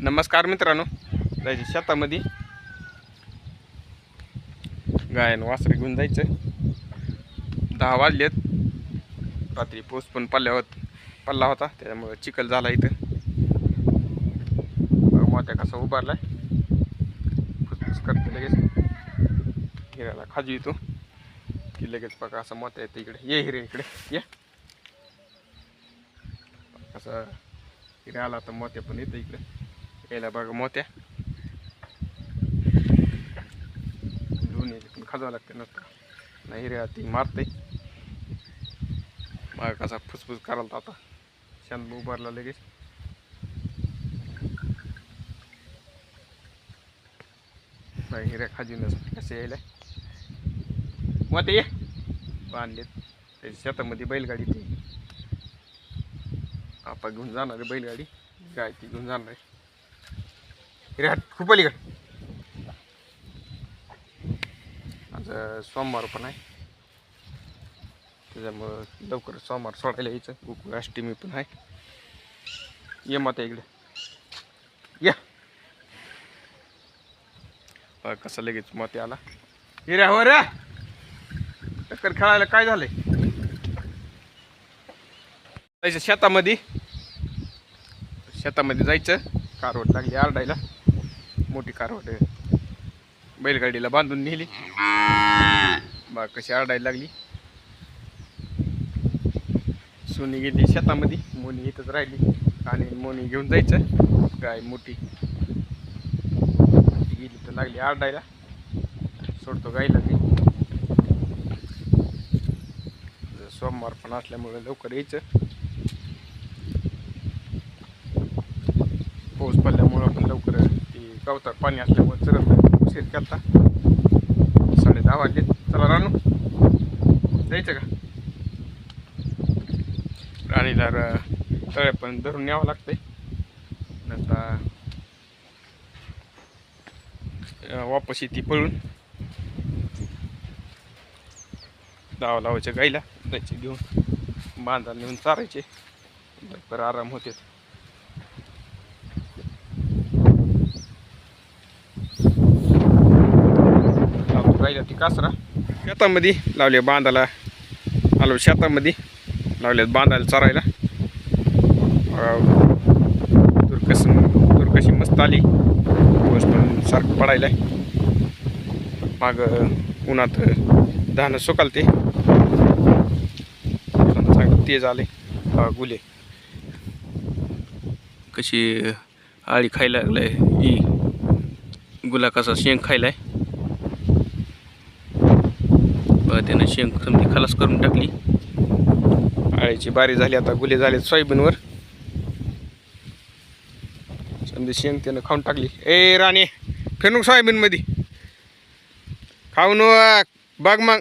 नमस्कार मित्रांनो. जायचे शेतामध्ये. गायन वासरे घेऊन जायचं दहा वाजलेत. रात्री पोस पण पडल्या होत पडला होता त्याच्यामुळं चिखल झाला इथं. मोठ्या मोत्या कसा उभारलाय. फुसफुस करते लगेच. हिऱ्याला खाजू येतो की लगेच बघा असं मोत्या येतं इकडे. ये हिरे इकडे. ये. असं हिरे आला तर मोत्या पण येतं इकडे. यायला बघा मोत्या दोन्ही पण खाजावं लागते नसतं नाही रे ती मारते मग कसा फुसफुस करायला आता शांत उभारला लगेच नाही हिऱ्या खाजूनच कसे यायला मोठे ये बांधले त्याच्या शेतामध्ये बैलगाडी ती आपण घेऊन जाणार आहे बैलगाडी गाय ती घेऊन जाणार आहे हिरे हाट खूप अलीकडे आज सोमवार पण आहे. त्याच्यामुळं लवकर सोमवार सोडायला यायचं. गोकुळ अष्टमी पण आहे. ये मग इकडे. या. कसं लगेच मते आला. हिऱ्या हो रे. टक्कर खेळायला काय झालंय? जायचं शेतामध्ये. शेतामध्ये जायचं. कारवड लागली आरडायला. मोठी कारवड बैलगाडीला बांधून नेली. बा कशी आरडायला लागली. सोनी गेली शेतामध्ये मोनी इथंच राहिली. आणि मोनी घेऊन जायचं. गाय मोठी. गेली तर लागली आरडायला. सोडतो गायला ती. सोमवार पण असल्यामुळे लवकर यायचं. पाऊस पडल्यामुळं पण लवकर गवतात पाणी असल्यामुळे चरत नाही. उशीर केलता. साडे दहा वाजले. चला रानू. जायचं का? राणीला र- तळ्यापर्यंत धरून न्यावं लागतंय. नंतर वापस येते पळून. दावा लावायच्या गाईला. जायचे घेऊन. बांधाला नेऊन चारायचे. लवकर आराम होते लावतो ती कासरा. शेतामध्ये लावले बांधाला आलो शेतामध्ये. लावल्यात बांधायला चरायला. दुर्कस दुर्कशी मस्त आली. पाऊस सारखं पडायला माग उन्हात धानं सुकालते. चांगलं तेज आले. गुले कशी आळी खायला लागलाय. ई. गुला कसा शेंग खायलाय बघा त्यानं शेंग समजी खलास करून टाकली. आळ्याची बारी झाली आता गुले झाले सोयाबीनवर. समजी शेंग त्यानं खाऊन टाकली. ए राणे फिरून सोयाबीनमध्ये. खाऊन बघ मग.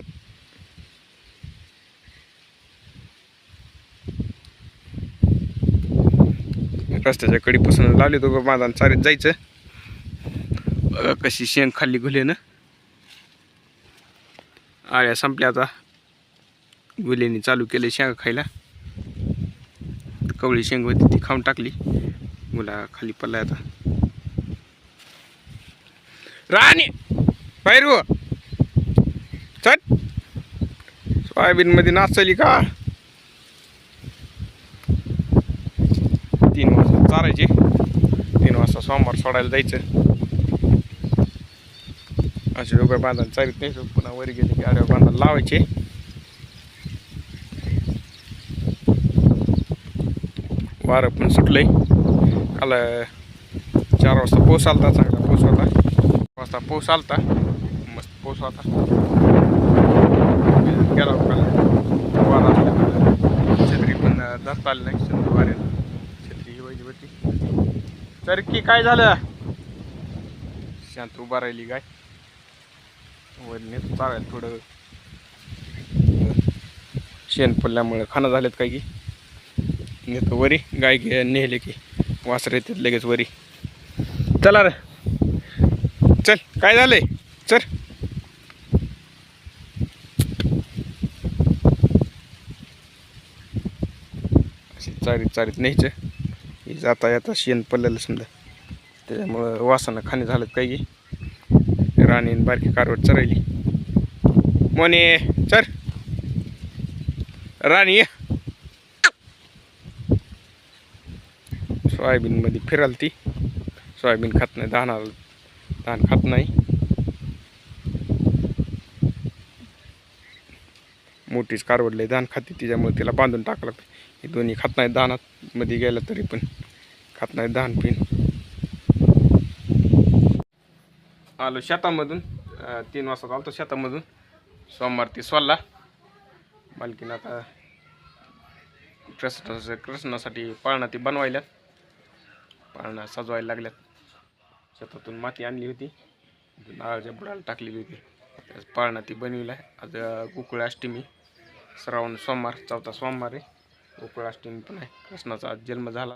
रस्त्याच्या कडीपासून लावली तो माझा चारीत जायचं. बघा कशी शेंग खाल्ली गुलेनं. आळ्या संपल्या आता. गुलेनी चालू केले शेंगा खायला. कवळी शेंग होती ती खाऊन टाकली. मुला खाली पडला आता. राणी पैरू चट सोयाबीन मध्ये नाचली का? तीन वाजता चारायचे. तीन वाजता सोमवार सोडायला जायचं. असे डोकर बांधायला चालत नाही. पुन्हा वर गेले की आडव्या बांधायला लावायचे. वारं पण सुटलंय. काल चार वाजता पाऊस आलता चांगला पाऊस होता. वाजता पाऊस आलता. मस्त पाऊस होता. गेला काल वारा असल्यामुळे छत्री पण जास्त आली नाही. छत्री वाऱ्याला छत्री हिवायची होती. तर की काय झालं? शांत उभा राहिली काय? वर चालायला थोडं. शेण पडल्यामुळे खाणं झालेत काय की? नेतो वरी गाय घे नेले की. वासर येतात लगेच वरी. चला रे. चल काय झालंय? चल. अशी चारीत चारीत न्यायचं. जाता येता शेण पडलेलं समजा. त्याच्यामुळं वासानं खाणे झालं काही की? आणि बारकी कारवट चरायली. मोने चर राणी सोयाबीनमध्ये फिराल ती. सोयाबीन खात नाही धाना धान खात नाही. मोठीच कारवडले धान खाते तिच्यामुळे तिला बांधून टाकलं. हे दोन्ही खात नाही धानात. मध्ये गेलं तरी पण खात नाही धान पिन. आलो शेतामधून तीन वाजता आलो शेतामधून. सोमवार ते सोलला मालकीनं आता कृष्ण कृष्णासाठी पाळणा ती बनवायला पाळणा सजवायला लागल्यात. शेतातून माती आणली होती. नारळाच्या बुडाला टाकलेली होती. त्याच पाळणा ती बनविला आज गोकुळ अष्टमी. श्रावण सोमवार चौथा सोमवार आहे. गोकुळ अष्टमी पण आहे. कृष्णाचा आज जन्म झाला.